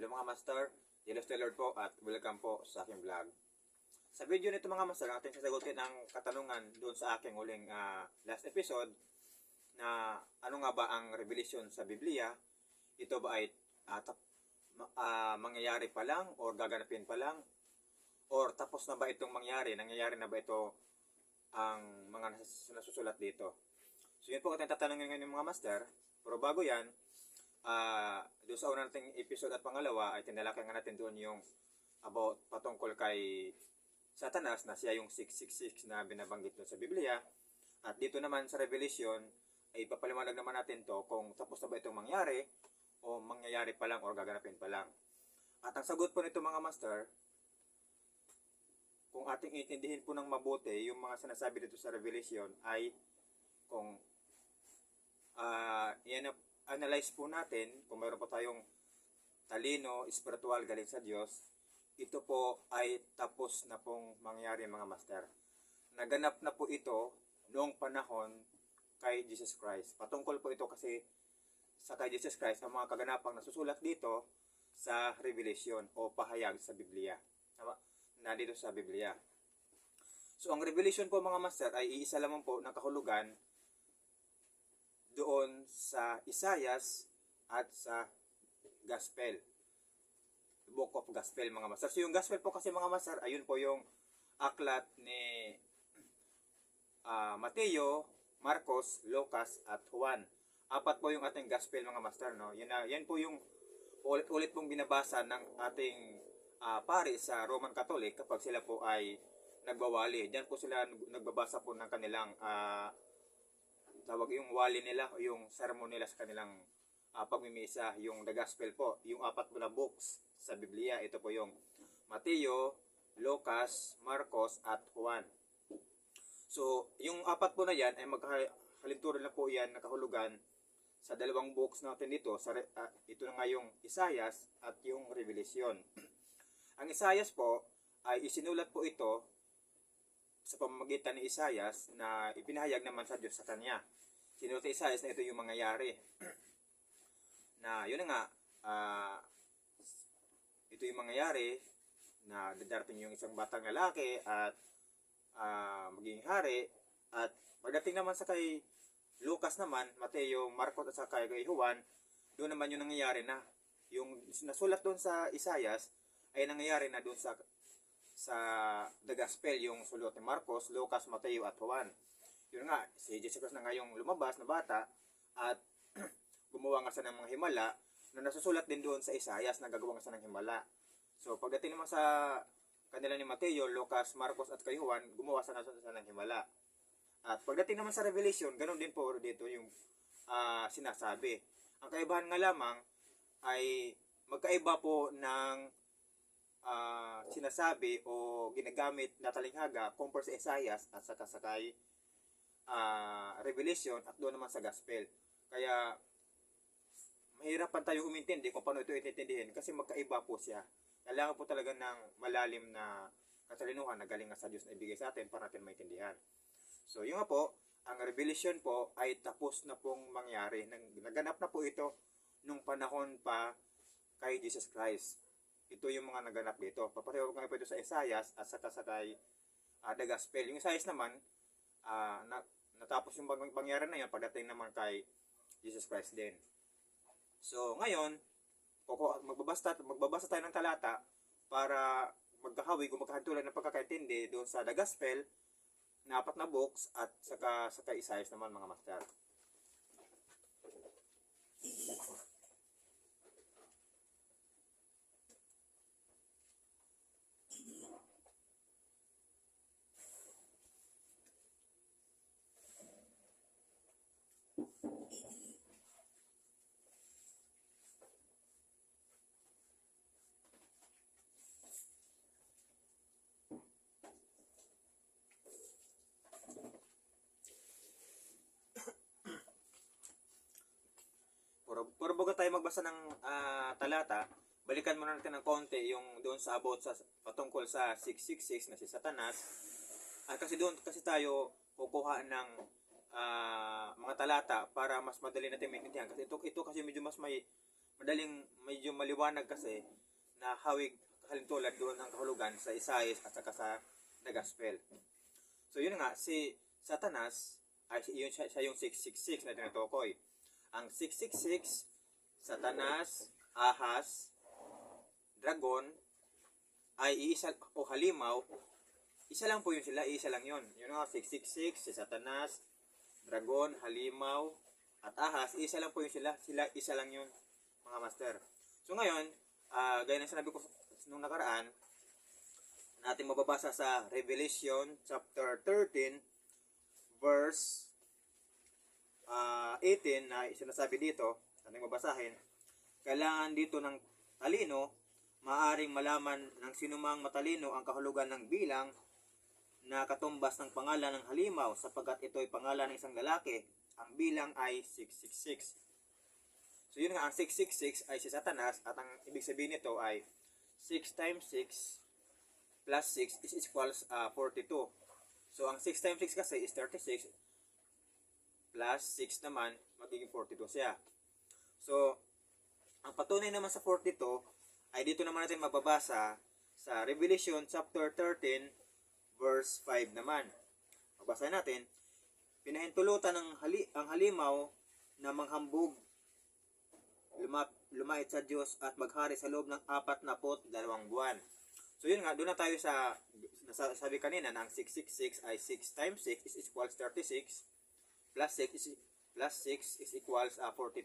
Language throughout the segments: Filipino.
Hello mga master, Yellow Lord po at welcome po sa aking vlog. Sa video nito mga master, ating sasagutin ang katanungan doon sa aking uling ah, last episode na ano nga ba ang revelation sa Biblia? Ito ba ay ma- ah, mangyayari pa lang or gaganapin pa lang? Or tapos na ba itong mangyari? Nangyayari na ba ito ang mga nas- nasusulat dito? So yun po ating tatanungin ngayon mga master. Pero bago yan, ah doon sa unang nating episode at pangalawa ay tinalakay nga natin doon yung about patungkol kay Satanas na siya yung 666 na binabanggit doon sa Biblia. At dito naman sa Revelation ay papaliwanag naman natin to kung tapos na ba itong mangyari o mangyayari pa lang o gaganapin pa lang. At ang sagot po nito mga master, kung ating intindihin po ng mabuti yung mga sinasabi dito sa Revelation ay kung ah i-analyze po natin kung mayroon po tayong talino, spiritual, galing sa Diyos, ito po ay tapos na pong mangyari mga master. Naganap na po ito noong panahon kay Jesus Christ. Patungkol po ito kasi sa kay Jesus Christ ang mga kaganapang nasusulat dito sa Revelation o pahayag sa Biblia. Tama? Na dito sa Biblia. So ang Revelation po mga master ay iisa lamang po ng kahulugan doon sa Isayas at sa Gospel. Book of Gospel mga master. So yung Gospel po kasi mga master, ayun po yung aklat ni ah, Mateo, Marcos, Lucas at Juan. Apat po yung ating Gospel mga master. No? Yan, yan po yung ulit-ulit pong binabasa ng ating ah, pari sa Roman Catholic kapag sila po ay nagbawali. Diyan po sila nagbabasa po ng kanilang ah, tawag yung wali nila o yung sermon nila sa kanilang uh, pagmimisa, yung the gospel po, yung apat na books sa Biblia, ito po yung Mateo, Lucas, Marcos at Juan. So, yung apat po na yan ay magkahalinturan na po yan nakahulugan sa dalawang books natin dito. Sa, ah, ito na nga yung Isayas at yung Revelation. Ang Isayas po ay isinulat po ito sa pamamagitan ni Isayas na ipinahayag naman sa Diyos sa kanya. Sinulat ni Isayas na ito yung mangyayari. na yun na nga, ah, ito yung mangyayari na dadating yung isang batang lalaki at ah, magiging hari at pagdating naman sa kay Lucas naman, Mateo, Marcos at sa kay kay Juan, doon naman yung nangyayari na. Yung nasulat doon sa Isayas ay nangyayari na doon sa sa The Gospel, yung sulot ni Marcos, Lucas, Mateo at Juan. Yun nga, si Jesus Christ na nga lumabas na bata at gumawa nga siya ng mga himala na nasusulat din doon sa Isayas na gagawa nga siya ng himala. So pagdating naman sa kanila ni Mateo, Lucas, Marcos at kay Juan, gumawa siya na siya ng himala. At pagdating naman sa Revelation, ganun din po dito yung ah, sinasabi. Ang kaibahan nga lamang ay magkaiba po ng ah, sinasabi o ginagamit na talinghaga compare sa Isaias at sa kay ah, Revelation at doon naman sa Gospel. Kaya mahirapan tayo umintindi kung paano ito itintindihin kasi magkaiba po siya. Kailangan po talaga ng malalim na katalinuhan na galing sa Diyos na ibigay sa atin para natin maintindihan. So yun nga po, ang revelation po ay tapos na pong mangyari. Naganap na po ito nung panahon pa kay Jesus Christ. Ito yung mga naganap dito. Papareho po ito sa Isaias at saka sa kay ah, the Gospel. Yung Isaias naman, ah, na, natapos yung bang, pangyari na yun pagdating naman kay Jesus Christ din. So ngayon, kuku- magbabasa, magbabasa tayo ng talata para magkahawig o magkahantulan ng pagkakaintindi doon sa the Gospel na apat na books at saka sa kay Isaias naman mga master. Puro, puro bago tayo magbasa ng ah, talata, balikan muna natin ng konti yung doon sa about sa patungkol sa 666 na si Satanas. At kasi doon kasi tayo kukuha ng ah, mga talata para mas madali natin maintindihan kasi ito ito kasi medyo mas may madaling medyo maliwanag kasi na hawig halintulad doon ang kahulugan sa Isaias at saka sa the Gospel. So yun nga, si Satanas, ay yun siya, siya yung 666 na tinutukoy. Ang 666, Satanas, Ahas, Dragon, ay iisa o halimaw, isa lang po yun sila, isa lang yun. Yun nga, 666, si Satanas, Dragon, Halimaw, at Ahas, isa lang po yun sila. Sila, isa lang yun, mga master. So ngayon, ah gaya ng sinabi ko nung nakaraan, natin mababasa sa Revelation chapter 13 verse ah 18 na sinasabi dito, ating mabasahin, kailangan dito ng talino, maaring malaman ng sinumang matalino ang kahulugan ng bilang na katumbas ng pangalan ng halimaw sapagkat ito ay pangalan ng isang lalaki. Ang bilang ay 666. So yun nga, ang 666 ay si Satanas at ang ibig sabihin nito ay 6 times 6 plus 6 is equals ah, 42. So ang 6 times 6 kasi is 36 plus 6 naman magiging 42 siya. So ang patunay naman sa 42 ay dito naman natin mababasa sa Revelation chapter 13 verse 5 naman. Magbasa natin. Pinahintulutan ng hali, ang halimaw na manghambog lumap, lumait sa Diyos at maghari sa loob ng apat na pot dalawang buwan. So yun nga, doon na tayo sa, sabi kanina na ang 666 ay 6 times 6 is equals 36 plus 6 is, plus 6 is equals ah, 42.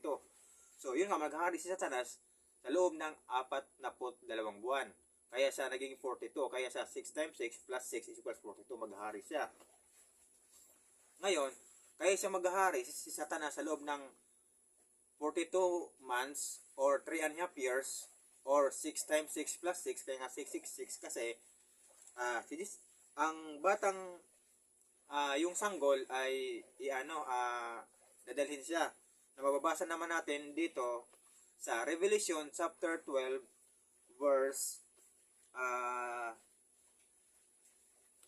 So yun nga, maghari si Satanas sa loob ng apat na pot dalawang buwan. Kaya siya naging 42. Kaya siya 6 times 6 plus 6 is equals 42. Maghari siya. Ngayon, kaya siya maghari si, Satanas sa loob ng 42 months or 3 and a half years or 6 times 6 plus 6 kaya nga 666 kasi ah si ang batang ah yung sanggol ay iano ah dadalhin siya. Na mababasa naman natin dito sa Revelation chapter 12 verse ah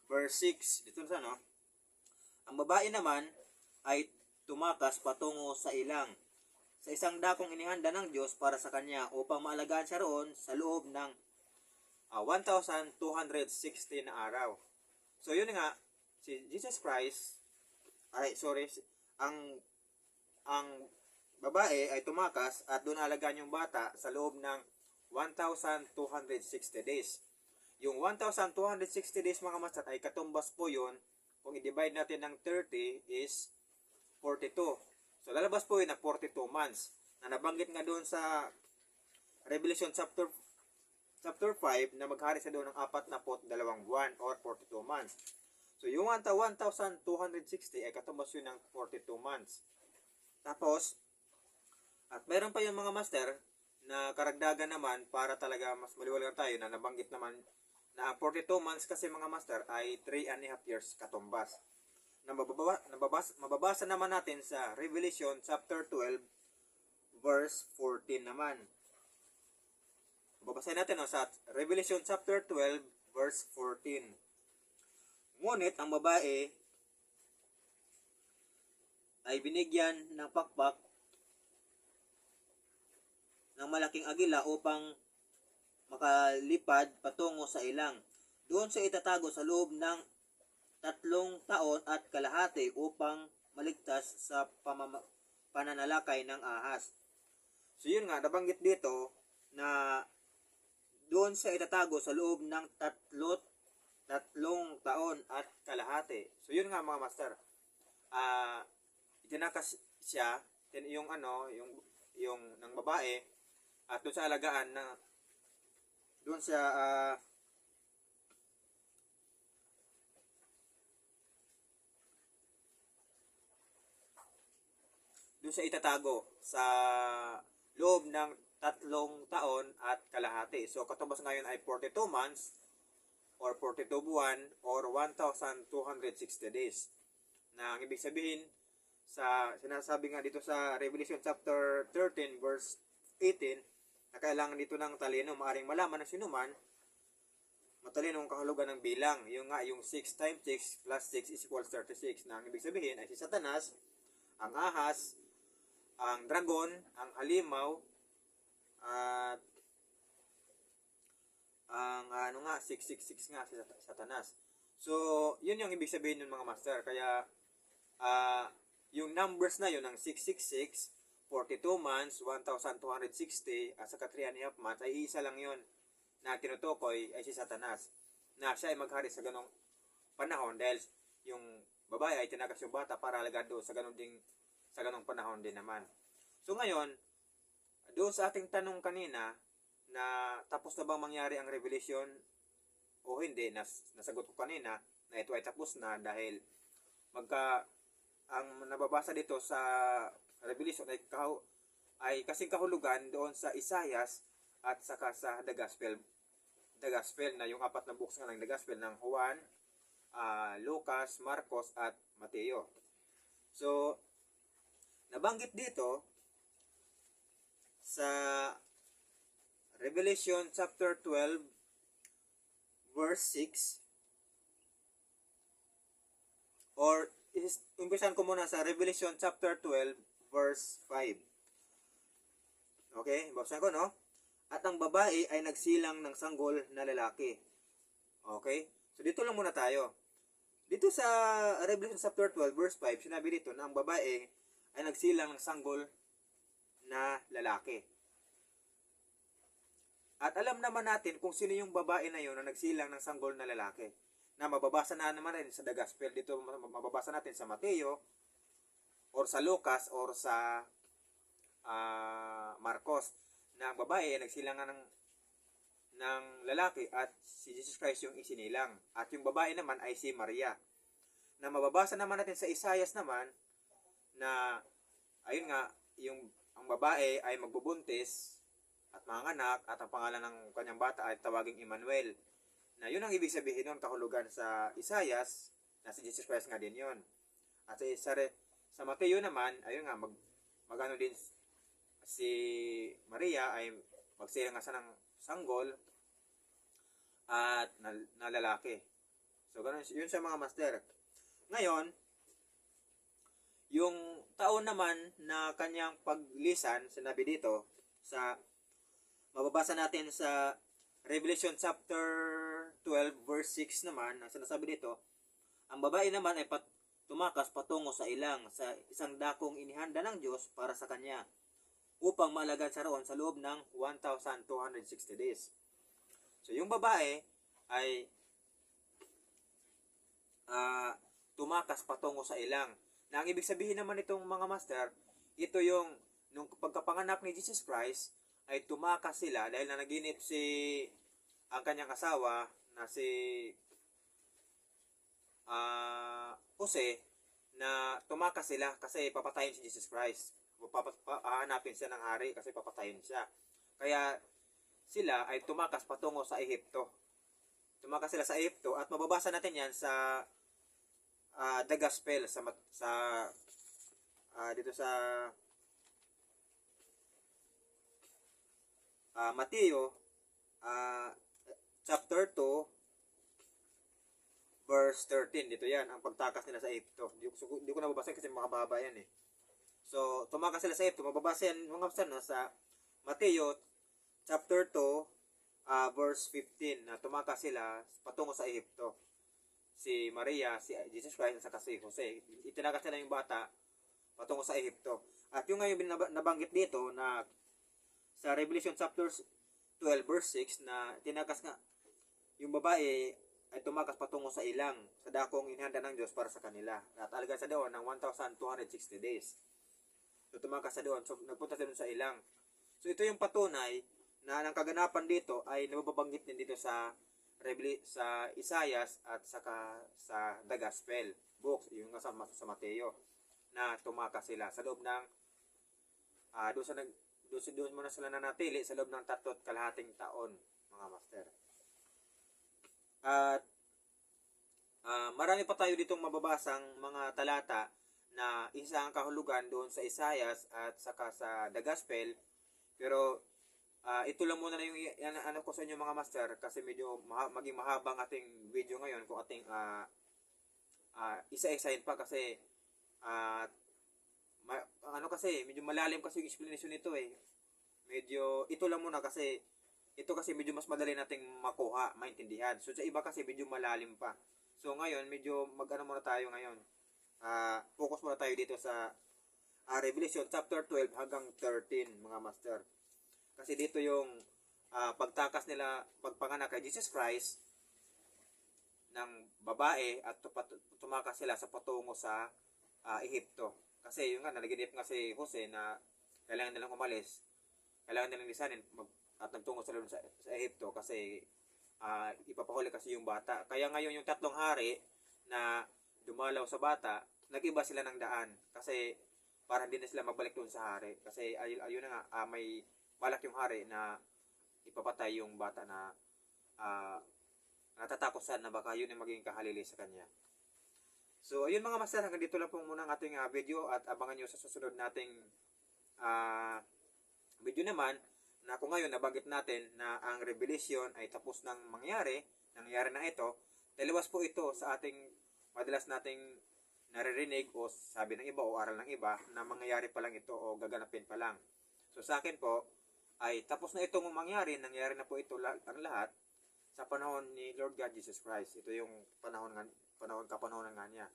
verse 6 dito sa no? Ang babae naman ay tumakas patungo sa ilang sa isang dakong inihanda ng Diyos para sa kanya upang maalagaan siya roon sa loob ng ah, 1,260 na araw. So yun nga, si Jesus Christ, ay sorry, ang ang babae ay tumakas at doon alagaan yung bata sa loob ng 1,260 days. Yung 1,260 days mga masat ay katumbas po yun kung i-divide natin ng 30 is 42. So lalabas po yun na 42 months. Na nabanggit nga doon sa Revelation chapter chapter 5 na maghari sa doon ng apat na pot dalawang buwan or 42 months. So yung 1,260 ay katumbas yun ng 42 months. Tapos, at meron pa yung mga master na karagdagan naman para talaga mas maliwalagan tayo na nabanggit naman na ang 42 months kasi mga master ay 3 and a half years katumbas na mababa, nababas, mababasa naman natin sa Revelation chapter 12 verse 14 naman. Babasahin natin no, sa Revelation chapter 12 verse 14. Ngunit ang babae ay binigyan ng pakpak ng malaking agila upang makalipad patungo sa ilang. Doon sa itatago sa loob ng tatlong taon at kalahati upang maligtas sa pananalakay ng ahas. So yun nga, nabanggit dito na doon sa itatago sa loob ng tatlot, tatlong taon at kalahati. So yun nga mga master. Ah, itinakas siya, tin- yung ano, yung yung ng babae at doon sa alagaan na doon siya ah, doon sa itatago sa loob ng tatlong taon at kalahati. So, katubas ngayon ay 42 months or 42 buwan or 1,260 days. Na ang ibig sabihin sa sinasabi nga dito sa Revelation chapter 13 verse 18 na kailangan dito ng talino maaring malaman ng sinuman matalino ang kahulugan ng bilang. Yung nga, yung 6 times 6 plus 6 is equals 36. Na ang ibig sabihin ay si Satanas, ang ahas, ang dragon, ang halimaw, At ang ano nga 666 nga si Sat- Satanas. So, yun yung ibig sabihin ng mga master. Kaya ah yung numbers na yun ng 666, 42 months, 1,260, at saka 3 and a half months, ay isa lang yun na tinutukoy ay si Satanas. Na siya ay maghari sa ganong panahon dahil yung babae ay tinagas yung bata para alagad sa ganong ding sa ganong panahon din naman. So ngayon, doon sa ating tanong kanina na tapos na bang mangyari ang revelation o hindi, nas, nasagot ko kanina na ito ay tapos na dahil magka ang nababasa dito sa Revelation ay, kahu, ay kasing kahulugan doon sa Isayas at saka sa The Gospel. The Gospel na yung apat na books nga ng The Gospel ng Juan, ah, Lucas, Marcos at Mateo. So, nabanggit dito sa Revelation chapter 12 verse 6 or is, umpisan ko muna sa Revelation chapter 12 verse 5. Okay, babasahin ko no? At ang babae ay nagsilang ng sanggol na lalaki. Okay? So dito lang muna tayo. Dito sa Revelation chapter 12 verse 5, sinabi dito na ang babae ay nagsilang ng sanggol na lalaki. At alam naman natin kung sino yung babae na yun na nagsilang ng sanggol na lalaki. Na mababasa na naman rin sa The Gospel. Dito mababasa natin sa Mateo or sa Lucas or sa ah, Marcos na ang babae ay nagsilang ng ng lalaki at si Jesus Christ yung isinilang. At yung babae naman ay si Maria. Na mababasa naman natin sa Isayas naman na ayun nga, yung ang babae ay magbubuntis at mga anak at ang pangalan ng kanyang bata ay tawaging Emmanuel. Na yun ang ibig sabihin nun kahulugan sa Isayas na si Jesus Christ nga din yun. At sa, sa, sa Mateo naman, ayun nga, mag, magano din si Maria ay magsilang nga siya ng sanggol at na, na lalaki. So, ganun, yun sa mga master. Ngayon, yung taon naman na kanyang paglisan, sinabi dito, sa mababasa natin sa Revelation chapter 12 verse 6 naman, ang sinasabi dito, ang babae naman ay pat, tumakas patungo sa ilang sa isang dakong inihanda ng Diyos para sa kanya upang malagad sa roon sa loob ng 1,260 days. So, yung babae ay ah, tumakas patungo sa ilang. Na ang ibig sabihin naman itong mga master, ito yung nung pagkapanganak ni Jesus Christ ay tumakas sila dahil na naginip si ang kanyang asawa na si ah Jose na tumakas sila kasi papatayin si Jesus Christ. Papat, siya ng hari kasi papatayin siya. Kaya sila ay tumakas patungo sa Ehipto. Tumakas sila sa Ehipto at mababasa natin yan sa ah, The Gospel sa sa ah, dito sa ah, Mateo ah, chapter 2 verse 13 dito yan ang pagtakas nila sa Ehipto. Di, ko- di ko nababasa kasi makababa yan eh. So, tumakas sila sa Ehipto. Mababasa yan mga kapsan no, sa Mateo chapter 2 ah, verse 15 na tumakas sila patungo sa Ehipto. Si Maria, si Jesus Christ, at saka si Jose. Itinakas nila yung bata patungo sa Ehipto. At yung ngayon nabanggit dito na sa Revelation chapter 12 verse 6 na tinakas nga yung babae ay tumakas patungo sa ilang sa dakong inihanda ng Diyos para sa kanila. At alagad sa doon ng 1,260 days. So tumakas sa doon. So nagpunta sa sa ilang. So ito yung patunay na ang kaganapan dito ay nababanggit din dito sa sa Isayas at saka sa The Gospel books, yung nga sa, sa Mateo na tumakas sila sa loob ng ah doon sa nag doon, muna sila nanatili sa loob ng tatlot kalahating taon mga master. At ah, marami pa tayo ditong mababasang mga talata na isa ang kahulugan doon sa Isayas at saka sa The Gospel. Pero ah, ito lang muna na yung yan, ano ko sa inyo mga master kasi medyo maha, maging mahabang ating video ngayon kung ating ah, ah, isa-isahin pa kasi ah, ma- ano kasi medyo malalim kasi yung explanation nito eh. medyo ito lang muna kasi ito kasi medyo mas madali nating makuha, maintindihan. So sa iba kasi medyo malalim pa. So ngayon medyo mag-ano muna tayo ngayon. Ah, focus muna tayo dito sa ah, Revelation chapter 12 hanggang 13 mga master. Kasi dito yung ah, pagtakas nila pagpanganak kay Jesus Christ ng babae at tumakas sila sa patungo sa ah, Ehipto. Kasi yung nga, nalaginip nga si Jose na kailangan nilang umalis. Kailangan nilang lisanin mag, at nagtungo sila sa, sa Ehipto kasi ah, ipapahuli kasi yung bata. Kaya ngayon yung tatlong hari na dumalaw sa bata, nag-iba sila ng daan. Kasi para hindi na sila magbalik doon sa hari. Kasi ay, ayun na nga, ah, may balak yung hari na ipapatay yung bata na ah, natatakot sa na baka yun yung magiging kahalili sa kanya. So, ayun mga master, hanggang dito lang po muna ang ating ah, video at abangan nyo sa susunod nating ah, video naman na kung ngayon nabanggit natin na ang revelation ay tapos nang mangyari, nangyari na ito, taliwas po ito sa ating madalas nating naririnig o sabi ng iba o aral ng iba na mangyayari pa lang ito o gaganapin pa lang. So sa akin po ay tapos na itong mangyari, nangyari na po ito ang lahat sa panahon ni Lord God Jesus Christ. Ito yung panahon nga, panahon kapanahonan nga niya.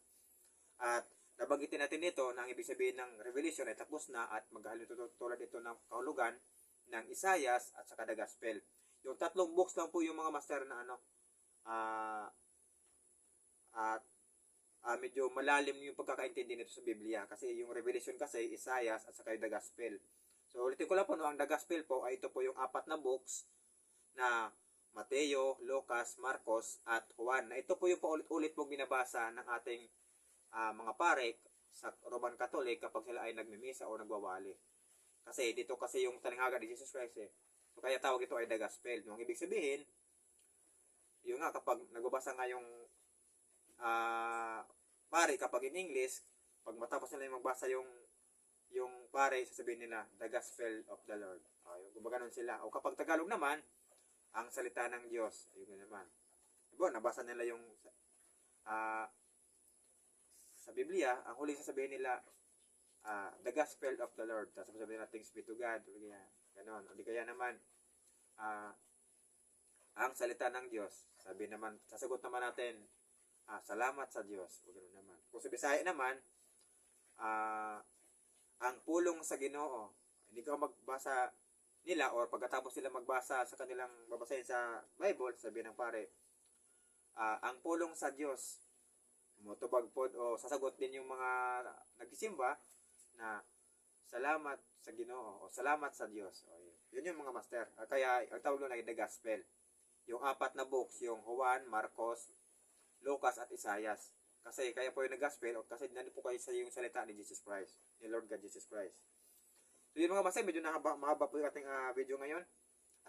At nabanggitin natin dito na ang ibig sabihin ng Revelation ay tapos na at maghalin tulad ito ng kahulugan ng Isayas at saka the Gospel. Yung tatlong books lang po yung mga master na ano ah at ah, medyo malalim yung pagkakaintindi nito sa Biblia kasi yung Revelation kasi Isayas at saka yung the Gospel. So ulitin ko lang po no, ang the Gospel po ay ito po yung apat na books na Mateo, Lucas, Marcos at Juan. Ito po yung paulit-ulit pong binabasa ng ating ah, mga pare sa Roman Catholic kapag sila ay nagmimisa o nagwawali. Kasi dito kasi yung talinghaga ni Jesus Christ eh. So kaya tawag ito ay the gospel. Yung ibig sabihin, yun nga kapag nagbabasa nga yung ah pare kapag in English, pag matapos nila yung magbasa yung yung pare, sasabihin nila, the gospel of the Lord. Uh, yung gumaganon sila. O kapag Tagalog naman, ang salita ng Diyos. Ayun na naman. Diba, nabasa nila yung ah sa Biblia, ang huling sasabihin nila, ah, the gospel of the Lord. Tapos sabihin nila, thanks be to God. O kaya, ganon. O kaya naman, ah, ang salita ng Diyos. Sabi naman, sasagot naman natin, ah, salamat sa Diyos. O ganoon naman. Kung sa Bisaya naman, ah, ang pulong sa Ginoo. Hindi ka magbasa nila or pagkatapos nila magbasa sa kanilang babasahin sa Bible, sabi ng pare, ah, ang pulong sa Diyos, motubag po o sasagot din yung mga nagsisimba na salamat sa Ginoo o salamat sa Diyos. O, yun. yun yung mga master. Ah, kaya ang tawag doon ay the gospel. Yung apat na books, yung Juan, Marcos, Lucas at Isaias. Kasi kaya po yung nag-gospel o kasi nandito po kayo sa yung salita ni Jesus Christ, ni Lord God Jesus Christ. So yun mga master, medyo nahaba, mahaba po yung ating ah, video ngayon.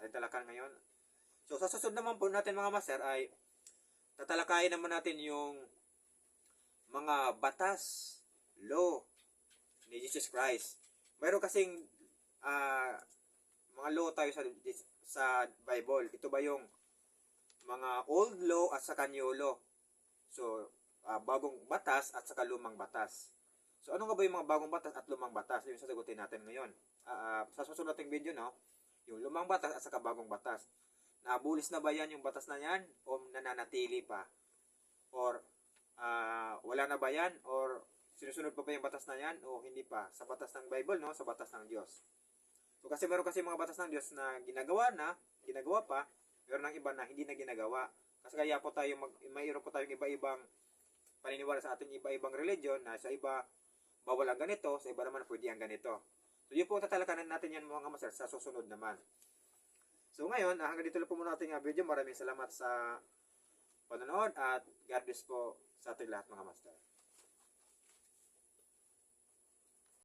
Ating talakan ngayon. So sa susunod naman po natin mga master ay tatalakayin naman natin yung mga batas, law ni Jesus Christ. Mayroon kasing ah, mga law tayo sa sa Bible. Ito ba yung mga old law at saka new law? So, ah, bagong batas at saka lumang batas. So, ano nga ba yung mga bagong batas at lumang batas? Yung sasagutin natin ngayon. Ah, sa susunod nating video, no? Yung lumang batas at saka bagong batas. Nabulis na ba yan yung batas na yan? O nananatili pa? Or ah, wala na ba yan? Or sinusunod pa ba yung batas na yan? O hindi pa? Sa batas ng Bible, no? Sa batas ng Diyos. So, kasi meron kasi mga batas ng Diyos na ginagawa na, ginagawa pa, meron ng iba na hindi na ginagawa. Kasi kaya po tayo, mag, mayroon po tayong iba-ibang paniniwala sa ating iba-ibang religion na sa iba bawal ang ganito, sa iba naman pwede ang ganito. So yun po tatalakanan natin yan mga master sa susunod naman. So ngayon, ah, hanggang dito lang po muna ating ah, video. Maraming salamat sa panonood at God bless po sa ating lahat mga master.